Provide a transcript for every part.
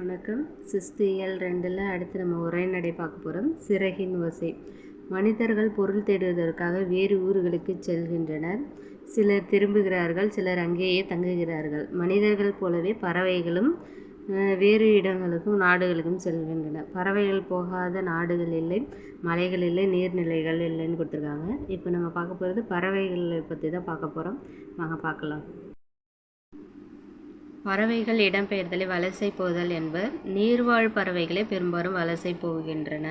வணக்கம். சிஸ்தியல் ரெண்டில் அடுத்து நம்ம உரைநடை பார்க்க போகிறோம் சிறகின் ஓசை. மனிதர்கள் பொருள் தேடுவதற்காக வேறு ஊர்களுக்கு செல்கின்றனர். சிலர் திரும்புகிறார்கள் சிலர் அங்கேயே தங்குகிறார்கள். மனிதர்கள் போலவே பறவைகளும் வேறு இடங்களுக்கும் நாடுகளுக்கும் செல்கின்றன. பறவைகள் போகாத நாடுகள் இல்லை மலைகள் இல்லை நீர்நிலைகள் இல்லைன்னு கொடுத்துருக்காங்க. இப்போ நம்ம பார்க்க போகிறது பறவைகளை பற்றி தான் பார்க்க போகிறோம் வாங்க பார்க்கலாம். பறவைகள் இடம்பெயர்தலை வலசை போதல் என்பர் நீர்வாழ் பறவைகளே பெரும்பாலும் வலசை போகின்றன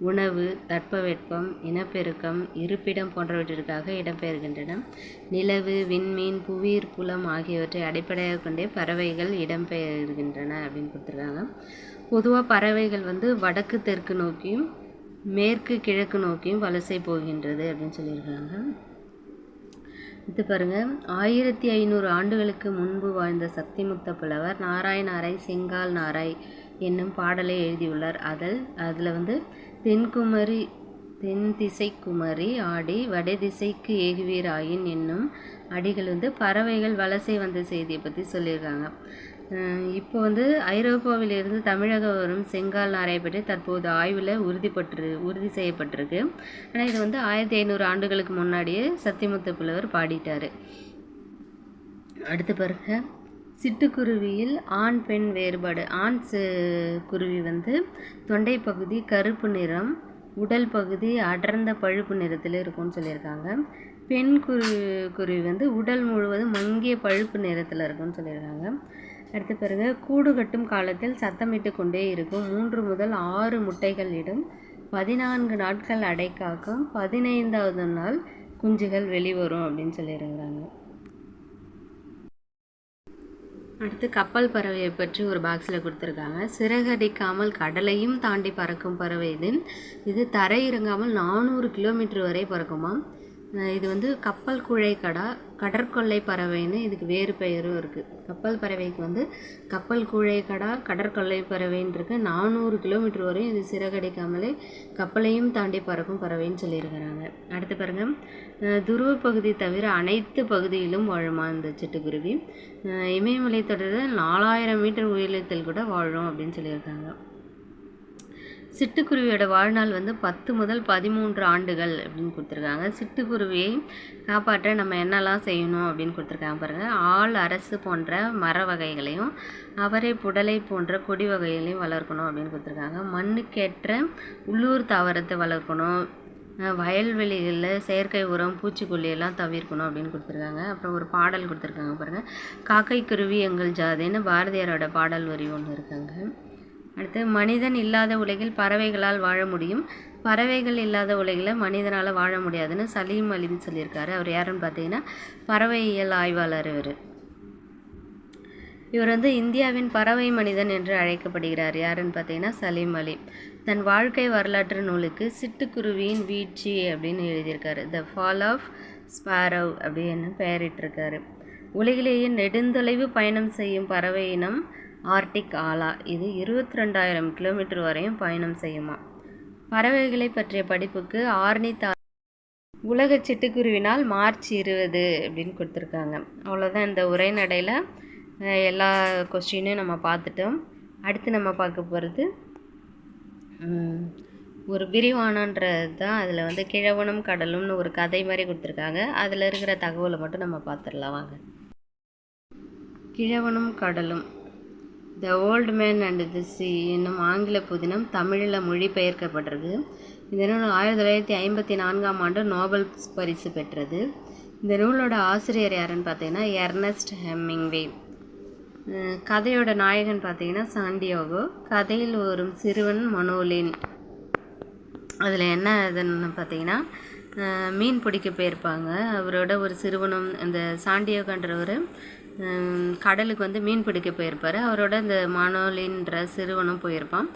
உணவு தட்பவெப்பம் இனப்பெருக்கம் இருப்பிடம் போன்றவற்றிற்காக இடம்பெயர்கின்றன. நிலவு விண்மீன் புவியீர் புலம் ஆகியவற்றை அடிப்படையாக கொண்டே பறவைகள் இடம்பெயர்கின்றன அப்படின்னு கொடுத்துருக்காங்க. பொதுவாக பறவைகள் வந்து வடக்கு தெற்கு நோக்கியும் மேற்கு கிழக்கு நோக்கியும் வலசை போகின்றது அப்படின்னு சொல்லியிருக்காங்க. இது பாருங்கள் ஆயிரத்தி ஐநூறு ஆண்டுகளுக்கு முன்பு வாழ்ந்த சக்திமுத்த புலவர் நாராயணாரை செங்கால் நாராய் என்னும் பாடலை எழுதியுள்ளார். அதில் அதில் வந்து தென்குமரி தென் திசைக்குமரி ஆடி வடதிசைக்கு திசைக்கு ஏகுவீராயின் என்னும் அடிகள் வந்து பறவைகள் வலசை வந்த செய்தியை பற்றி சொல்லியிருக்காங்க. இப்போ வந்து ஐரோப்பாவிலிருந்து தமிழகம் வரும் செங்கால் நாரை பற்றி தற்போது ஆய்வில் உறுதிப்பட்டு உறுதி செய்யப்பட்டிருக்கு. ஆனால் இது வந்து ஆயிரத்தி ஐநூறு ஆண்டுகளுக்கு முன்னாடியே சத்தியமுத்த புலவர் பாடிட்டார். அடுத்து பாருங்க. சிட்டுக்குருவியில் ஆண் பெண் வேறுபாடு. ஆண் குருவி வந்து தொண்டை பகுதி கருப்பு நிறம் உடல் பகுதி அடர்ந்த பழுப்பு நிறத்தில் இருக்கும்னு சொல்லியிருக்காங்க. பெண் குரு குருவி வந்து உடல் முழுவதும் மங்கிய பழுப்பு நிறத்தில் இருக்கும்னு சொல்லியிருக்காங்க. அடுத்து பிறகு கூடு கட்டும் காலத்தில் சத்தமிட்டு கொண்டே இருக்கும். மூன்று முதல் ஆறு முட்டைகள் இடும். பதினான்கு நாட்கள் அடைக்காக்கும். பதினைந்தாவது நாள் குஞ்சுகள் வெளிவரும் அப்படின்னு சொல்லியிருக்கிறாங்க. அடுத்து கப்பல் பறவையை பற்றி ஒரு பாக்ஸில் கொடுத்துருக்காங்க. சிறகடிக்காமல் கடலையும் தாண்டி பறக்கும் பறவை இது. இது தரை இறங்காமல் நானூறு கிலோமீட்டர் வரை பறக்குமாம். இது வந்து கப்பல் குழைக்கடா கடற்கொள்ளை பறவைன்னு இதுக்கு வேறு பெயரும் இருக்குது கப்பல் பறவைக்கு வந்து கப்பல் குழைக்கடா கடற்கொள்ளை பறவைன்னு இருக்கு. நானூறு கிலோமீட்டர் வரையும் இது சிறகடிக்காமலே கப்பலையும் தாண்டி பறக்கும் பறவைன்னு சொல்லியிருக்கிறாங்க. அடுத்து பாருங்க. துருவ பகுதி தவிர அனைத்து பகுதியிலும் வாழுமா இந்த சிட்டுக்குருவி. இமயமலை தொடரில் நாலாயிரம் மீட்டர் உயரத்தில் கூட வாழும் அப்படின்னு சொல்லியிருக்காங்க. சிட்டுக்குருவியோட வாழ்நாள் வந்து பத்து முதல் பதிமூன்று ஆண்டுகள் அப்படின்னு கொடுத்துருக்காங்க. சிட்டுக்குருவியை காப்பாற்ற நம்ம என்னெல்லாம் செய்யணும் அப்படின்னு கொடுத்துருக்காங்க பாருங்கள் ஆள் அரசு போன்ற மர வகைகளையும் அவரை புடலை போன்ற கொடி வகைகளையும் வளர்க்கணும் அப்படின்னு கொடுத்துருக்காங்க. மண்ணுக்கேற்ற உள்ளூர் தாவரத்தை வளர்க்கணும். வயல்வெளிகளில் செயற்கை உரம் பூச்சிக்கொல்லி எல்லாம் தவிர்க்கணும் அப்படின்னு கொடுத்துருக்காங்க. அப்புறம் ஒரு பாடல் கொடுத்துருக்காங்க பாருங்கள் காக்கை குருவி எங்கள் ஜாதின்னு பாரதியாரோட பாடல் வரி ஒன்று இருக்காங்க. அடுத்து மனிதன் இல்லாத உலகில் பறவைகளால் வாழ முடியும். பறவைகள் இல்லாத உலகில் மனிதனால் வாழ முடியாதுன்னு சலீம் அலிம் சொல்லியிருக்காரு. அவர் யாருன்னு பார்த்தீங்கன்னா பறவையியல் ஆய்வாளர் இவர். இவர் வந்து இந்தியாவின் பறவை மனிதன் என்று அழைக்கப்படுகிறார். யாருன்னு பார்த்தீங்கன்னா சலீம் அலி. தன் வாழ்க்கை வரலாற்று நூலுக்கு சிட்டுக்குருவியின் வீழ்ச்சி அப்படின்னு எழுதியிருக்காரு. த ஃபால் ஆஃப் ஸ்பாரவ் அப்படின்னு பெயரிட்டிருக்காரு. உலகிலேயே நெடுந்தொலைவு பயணம் செய்யும் பறவை இனம் ஆர்டிக் ஆலா. இது இருபத்தி ரெண்டாயிரம் கிலோமீட்டர் வரையும் பயணம் செய்யுமா? பறவைகளை பற்றிய படிப்புக்கு ஆர்னி தா உலக சிட்டுக்குருவினால் மார்ச் இருபது அப்படின்னு கொடுத்துருக்காங்க. அவ்வளோதான் இந்த உரைநடையில் எல்லா கொஸ்டினையும் நம்ம பார்த்துட்டோம். அடுத்து நம்ம பார்க்க போகிறது ஒரு விரிவானன்றது தான் அதில் வந்து கிழவனும் கடலும்னு ஒரு கதை மாதிரி கொடுத்துருக்காங்க. அதில் இருக்கிற தகவலை மட்டும் நம்ம பார்த்துடலாம் வாங்க. கிழவனும் கடலும். The old man and the sea என்னும் ஆங்கில புதினம் தமிழில் மொழிபெயர்க்கப்பட்டிருக்கு. இந்த நூல் ஆயிரத்தி தொள்ளாயிரத்தி ஐம்பத்தி நான்காம் ஆண்டு நோபல் பரிசு பெற்றது. இந்த நூலோட ஆசிரியர் யாருன்னு பார்த்தீங்கன்னா எர்னஸ்ட் ஹெம்மிங்வே கதையோட நாயகன் பார்த்தீங்கன்னா சாண்டியோகோ கதையில் வரும் சிறுவன் மனோலின். அதில் என்ன இதுன்னு பார்த்தீங்கன்னா மீன் பிடிக்க போயிருப்பாங்க. அவரோட ஒரு சிறுவனும் இந்த சாண்டியோகன்றவர் கடலுக்கு வந்து மீன் பிடிக்க போயிருப்பார். அவரோட இந்த மனோலின்ற சிறுவனும் போயிருப்பான்.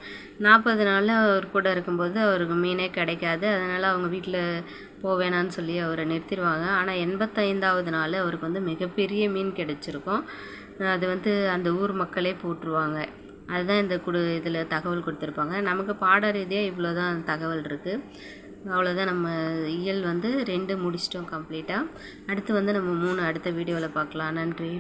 நாற்பது நாளில் அவர் கூட இருக்கும்போது அவருக்கு மீனே கிடைக்காது. அதனால் அவங்க வீட்டில் போவேணான்னு சொல்லி அவரை நிறுத்திடுவாங்க. ஆனால் எண்பத்தைந்தாவது நாள் அவருக்கு வந்து மிகப்பெரிய மீன் கிடைச்சிருக்கும். அது வந்து அந்த ஊர் மக்களே போட்டுருவாங்க அதுதான் இந்த குடு இதில் தகவல் கொடுத்துருப்பாங்க. நமக்கு பாட ரீதியாக இவ்வளோ தான் தகவல் இருக்குது அவ்வளோதான் நம்ம இயல் வந்து ரெண்டு முடிச்சிட்டோம் கம்ப்ளீட்டாக அடுத்து வந்து நம்ம மூணு அடுத்த வீடியோவில் பார்க்கலாம். நன்றி.